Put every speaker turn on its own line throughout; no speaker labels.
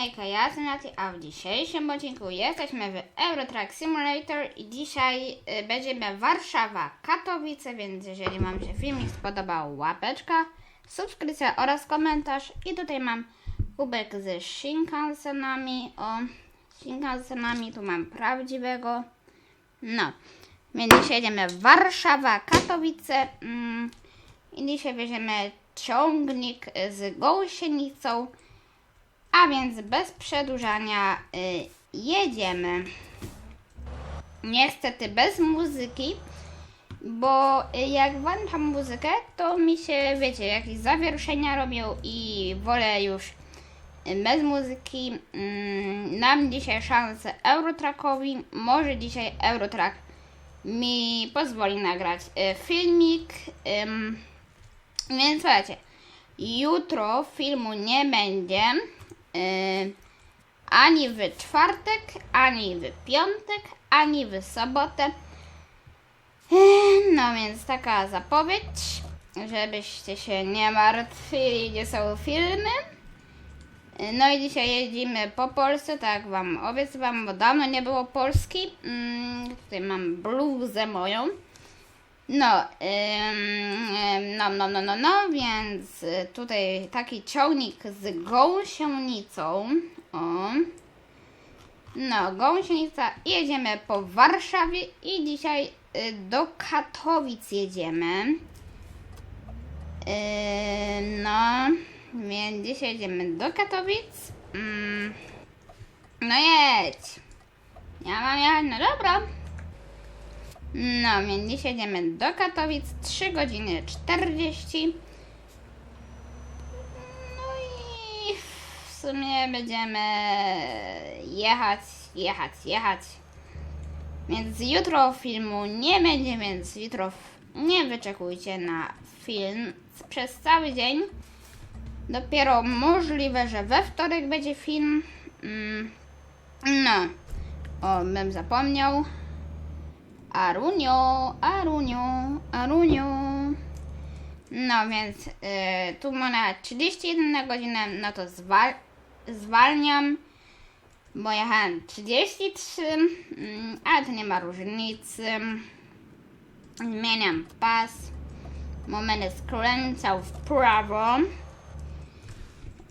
Hejka, ja jestem Nati, a w dzisiejszym odcinku jesteśmy w Eurotrack Simulator i dzisiaj y, będziemy Warszawa, Katowice, więc jeżeli Wam się filmik spodobał, łapeczka, subskrypcja oraz komentarz. I tutaj mam kubek ze Shinkansenami, o Shinkansenami, tu mam prawdziwego, no, więc dzisiaj jedziemy Warszawa, Katowice. Mm, i dzisiaj weźmiemy ciągnik z gąsienicą, a więc bez przedłużania y, jedziemy. Niestety bez muzyki, bo y, jak włączam muzykę, to mi się, wiecie, jakieś zawieszenia robią i wolę już y, bez muzyki. Mm, dam dzisiaj szansę Eurotrackowi. Może dzisiaj Eurotrack mi pozwoli nagrać y, filmik. Więc słuchajcie, jutro filmu nie będzie. Yy, ani w czwartek, ani w piątek, ani w sobotę. Yy, no więc taka zapowiedź, żebyście się nie martwili, gdzie są filmy. Yy, No i dzisiaj jeździmy po Polsce, tak Wam obiecywałam, bo dawno nie było Polski. Yy, tutaj mam bluzę moją. No, ym, no, no, no, no, no, więc y, tutaj taki ciągnik z gąsienicą. O. No, gąsienica. Jedziemy po Warszawie i dzisiaj y, do Katowic jedziemy. Yy, no, więc dzisiaj jedziemy do Katowic. Mm. No jedź. Ja mam jechać, no dobra. No, więc dzisiaj jedziemy do Katowic, 3 godziny 40. No i w sumie będziemy jechać, jechać, jechać. Więc jutro filmu nie będzie, więc jutro nie wyczekujcie na film przez cały dzień. Dopiero możliwe, że we wtorek będzie film. Mm, No, o, bym zapomniał. Arunio, Arunio, Arunio. No więc y, tu mam 31 na godzinę, no to zwal zwalniam, bo jechałem 33, mm, ale to nie ma różnicy. Zmieniam pas. Moment skręcał w prawo.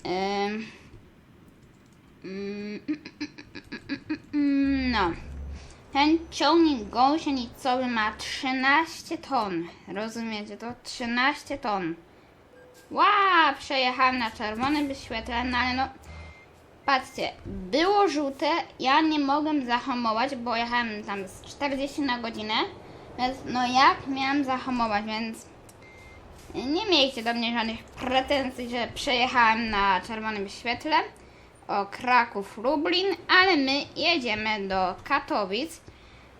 Mm, no. Ten ciągnik gąsienicowy ma 13 ton. Rozumiecie to? 13 ton. Ła, przejechałem na czerwonym świetle, no ale no. Patrzcie, było żółte, ja nie mogłem zahamować, bo jechałem tam z 40 na godzinę. Więc no jak miałem zahamować, więc nie miejcie do mnie żadnych pretensji, że przejechałem na czerwonym świetle o Kraków, Lublin, ale my jedziemy do Katowic.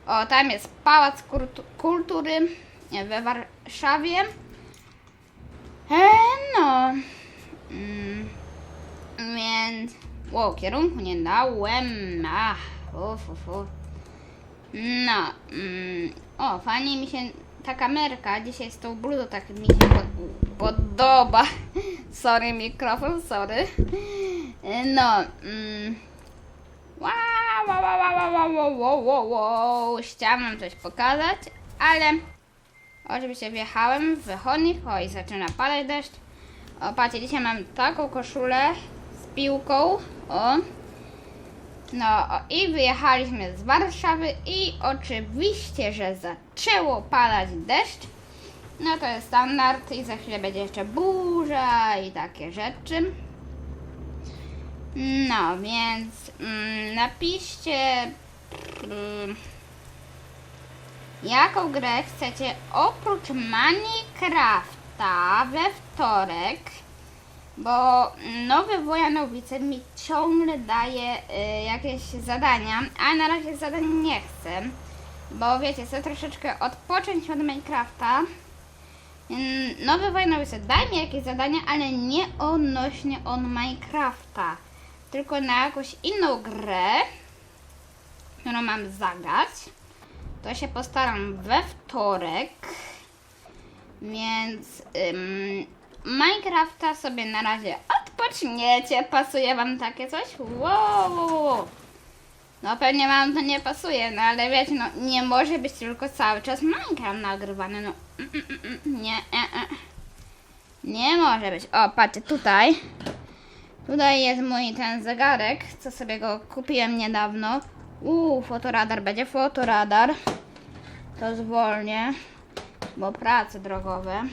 O, tam jest Pałac Kultu- Kultury we Warszawie. E, no, mm, więc, o, kierunku nie dałem, ach, uf, uf, uf. No, mm, o, fajnie mi się ta kamerka dzisiaj z tą bluzą tak mi się pod, podoba. sorry mikrofon, sorry. E, no. Mm. Wow, wow, wow, wow, wow, wow, wow, wow. Chciałam wam coś pokazać, ale oczywiście wjechałem w wychodnik. Oj, zaczyna padać deszcz. O, patrzcie, dzisiaj mam taką koszulę z piłką. O. No o, i wyjechaliśmy z Warszawy i oczywiście, że zaczęło padać deszcz. No to jest standard i za chwilę będzie jeszcze burza i takie rzeczy. No więc mm, napiszcie mm, jaką grę chcecie oprócz Minecrafta we wtorek. Bo nowy Wojanowice mi ciągle daje y, jakieś zadania, a na razie zadań nie chcę. Bo wiecie, chcę troszeczkę odpocząć od Minecrafta. Ym, Nowy Wojanowice daj mi jakieś zadania, ale nie odnośnie od Minecrafta. Tylko na jakąś inną grę, którą mam zagrać. To się postaram we wtorek. Więc ym, Minecrafta sobie na razie odpoczniecie. Pasuje wam takie coś? Wow. No pewnie wam to nie pasuje, no ale wiecie, no nie może być tylko cały czas Minecraft nagrywany, no mm, mm, mm, mm, nie, e, e. nie może być. O, patrzcie, tutaj, tutaj jest mój ten zegarek, co sobie go kupiłem niedawno. Uuu, fotoradar, będzie fotoradar. To zwolnię, bo prace drogowe.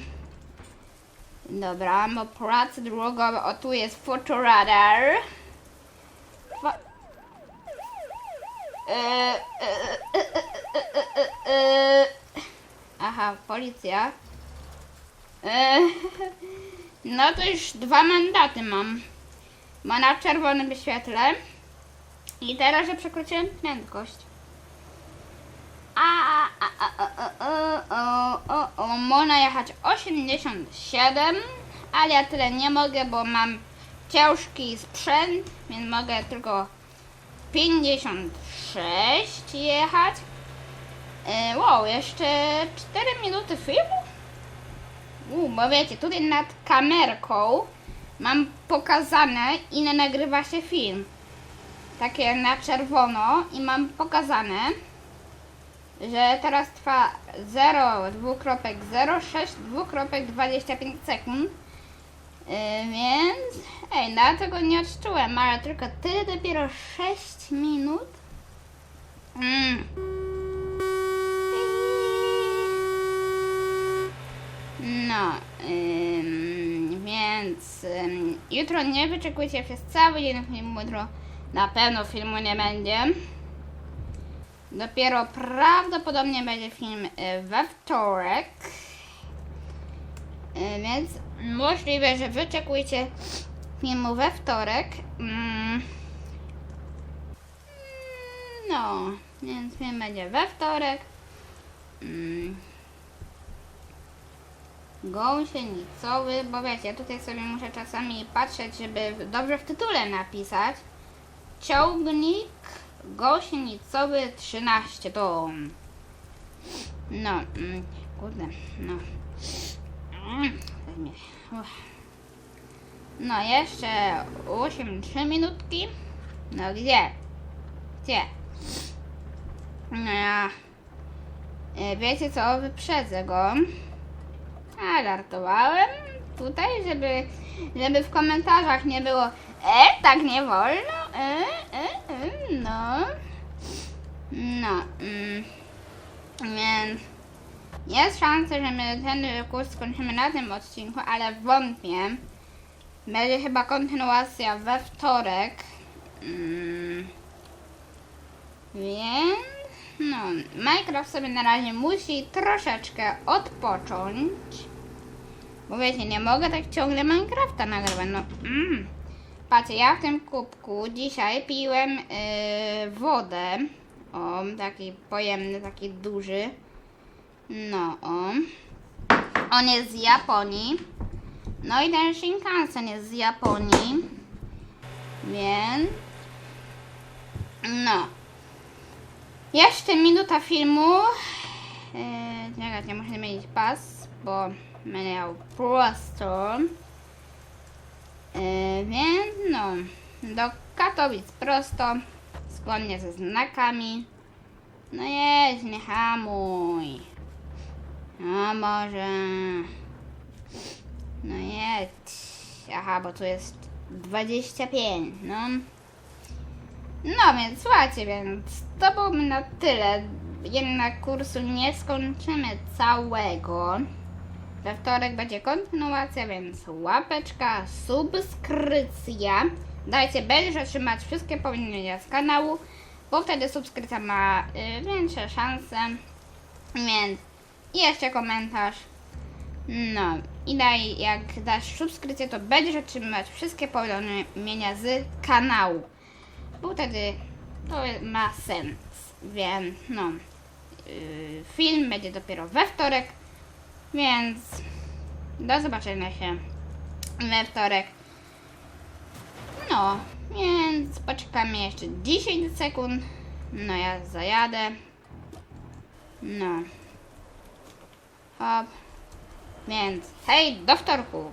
Dobra, bo prace drogowe, o tu jest fotoradar. Fo E, e, e. Aha, policja. No to już dwa mandaty mam. Bo na czerwonym świetle. I teraz, że przekroczyłem prędkość. A, a, a, a, a, a, o, o, o, można jechać 87, ale ja tyle nie mogę, bo mam ciężki sprzęt, więc mogę tylko 56 jechać. E, wow, jeszcze 4 minuty filmu? U, bo wiecie, tutaj nad kamerką mam pokazane ile nagrywa się film. Takie na czerwono i mam pokazane, że teraz trwa 0,2.06 2.25 sekund. Yy, więc, ej, na tego nie odczułem, ale tylko tyle dopiero 6 minut. Mm. Jutro nie wyczekujcie przez cały dzień filmu, jutro na pewno filmu nie będzie. Dopiero prawdopodobnie będzie film y, we wtorek. Y, Więc możliwe, że wyczekujcie filmu we wtorek. Mm. No, więc film będzie we wtorek. Gąsienicowy, bo wiecie, tutaj sobie muszę czasami patrzeć, żeby dobrze w tytule napisać. Ciągnik gąsienicowy 13 ton. No, mm, kurde, no. Mm, tak. No, jeszcze 8, 3 minutki. No, gdzie? Gdzie? No ja... e, Wiecie co, wyprzedzę go. A, żartowałem tutaj, żeby, żeby w komentarzach nie było E, tak nie wolno, e, e, e, no. No, mm, więc jest szansa, że my ten kurs skończymy na tym odcinku, ale wątpię. Będzie chyba kontynuacja we wtorek. Mm, więc, no, Minecraft sobie na razie musi troszeczkę odpocząć. Bo wiecie, nie mogę tak ciągle Minecrafta nagrywać, no. Mm. Patrzcie, ja w tym kubku dzisiaj piłem yy, wodę. O, taki pojemny, taki duży. No, o. On jest z Japonii. No i ten Shinkansen jest z Japonii. Więc... No. Jeszcze minuta filmu. Yy, czekajcie, muszę zmienić pas, bo będę miał prosto. Yy, więc no, do Katowic prosto, zgodnie ze znakami. No jedź, nie hamuj. No może. No jedź. Aha, bo tu jest 25, no. No więc słuchajcie, więc to byłoby na tyle. Jednak kursu nie skończymy całego. We wtorek będzie kontynuacja, więc łapeczka, subskrypcja. Dajcie żeby otrzymać wszystkie powiadomienia z kanału, bo wtedy subskrypcja ma y, większe szanse. Więc i jeszcze komentarz. No i daj, jak dasz subskrypcję, to będziesz otrzymywać wszystkie powiadomienia z kanału. Bo wtedy to ma sens. Więc no, yy, film będzie dopiero we wtorek. Więc do zobaczenia się we wtorek. No, więc poczekamy jeszcze 10 sekund. No ja zajadę. No. Hop. Więc hej, do wtorku.